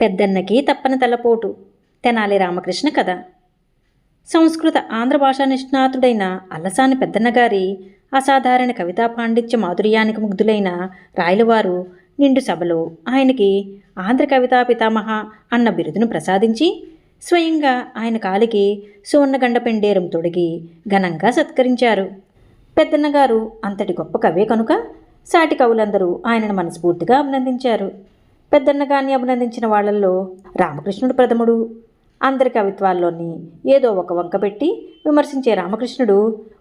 పెద్దన్నకి తప్పని తలపోటు. తెనాలి రామకృష్ణ కథ. సంస్కృత ఆంధ్ర భాషా నిష్ణాతుడైన అల్లసాని పెద్దన్నగారి అసాధారణ కవితా పాండిత్య మాధుర్యానికి ముగ్ధులైన రాయలవారు నిండు సభలో ఆయనకి ఆంధ్ర కవితా పితామహ అన్న బిరుదును ప్రసాదించి స్వయంగా ఆయన కాలికి సువర్ణగండ పెండేరం తొడిగి ఘనంగా సత్కరించారు. పెద్దన్నగారు అంతటి గొప్ప కవే కనుక సాటి కవులందరూ ఆయనను మనస్ఫూర్తిగా అభినందించారు. పెద్దన్నగాన్ని అభినందించిన వాళ్ళల్లో రామకృష్ణుడు ప్రథముడు. అందరి కవిత్వాల్లోని ఏదో ఒక వంక పెట్టి విమర్శించే రామకృష్ణుడు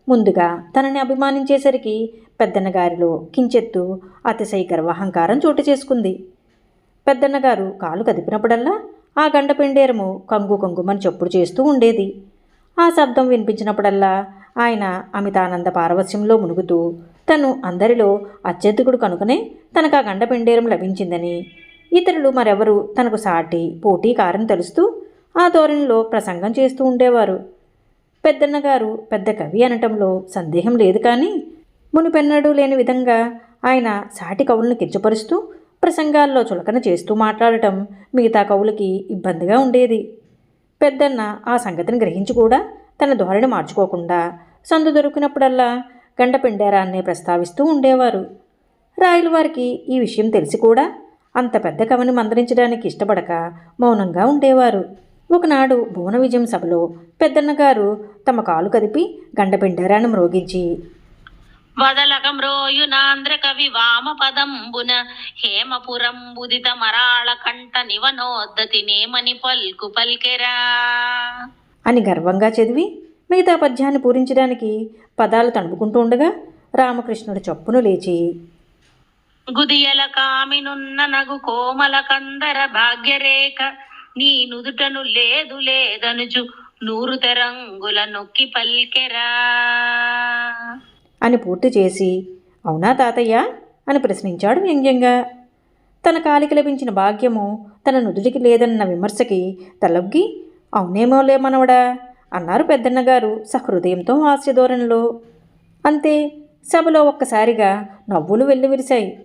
ముందుగా తనని అభిమానించేసరికి పెద్దన్న గారిలో కించెత్తు అతిశయ గర్వహంకారం చోటు చేసుకుంది. పెద్దన్నగారు కాలు కదిపినప్పుడల్లా ఆ గండ పెండేరము కంగు కంగుమని చప్పుడు చేస్తూ ఉండేది. ఆ శబ్దం వినిపించినప్పుడల్లా ఆయన అమితానంద పారవస్యంలో మునుగుతూ తను అందరిలో అత్యధికుడు కనుకనే తనకు ఆ గండ పెండేరం లభించిందని ఇతరులు మరెవరు తనకు సాటి పోటీకారని తెలుస్తూ ఆ ధోరణిలో ప్రసంగం చేస్తూ ఉండేవారు. పెద్దన్న గారు పెద్ద కవి అనటంలో సందేహం లేదు కానీ మునిపెన్నడూ లేని విధంగా ఆయన సాటి కవులను కించపరుస్తూ ప్రసంగాల్లో చులకన చేస్తూ మాట్లాడటం మిగతా కవులకి ఇబ్బందిగా ఉండేది. పెద్దన్న ఆ సంగతిని గ్రహించి కూడా తన ధోరణి మార్చుకోకుండా సందు దొరికినప్పుడల్లా గంట పిండారాన్నే ప్రస్తావిస్తూ ఉండేవారు. రాయల వారికి ఈ విషయం తెలిసి కూడా అంత పెద్ద కవిని మందలించడానికి ఇష్టపడక మౌనంగా ఉండేవారు. ఒకనాడు భువన విజయం సభలో పెద్దన్న గారు తమ కాలు కదిపి గండపిండారాన్ని మ్రోగించి వదలక మ్రోయునాంధ్ర కవి వామ పదంబున హేమపురం బుదిత మరాళ కంఠ నివనోద్దతి నేమని పల్కు పల్కెరా. అని గర్వంగా చదివి మిగతా పద్యాన్ని పూరించడానికి పదాలు తణుపుకుంటూ ఉండగా రామకృష్ణుడు చప్పును లేచి గుదియల కామినున్న నగు కోమల కందర భాగ్యరేఖ నీ నుదుటను లేదు లేదనుచు నూరు తెరంగుల నొక్కి పల్కెరా. అని పూర్తి చేసి అవునా తాతయ్య అని ప్రశ్నించాడు వ్యంగ్యంగా. తన కాలికి లభించిన భాగ్యము తన నుదుటికి లేదన్న విమర్శకి తలొగ్గి అవునేమో లేమనవడా అన్నారు పెద్దన్నగారు సహృదయంతో హాస్యధోరణిలో. అంతే సభలో ఒక్కసారిగా నవ్వులు వెల్లివిరిశాయి.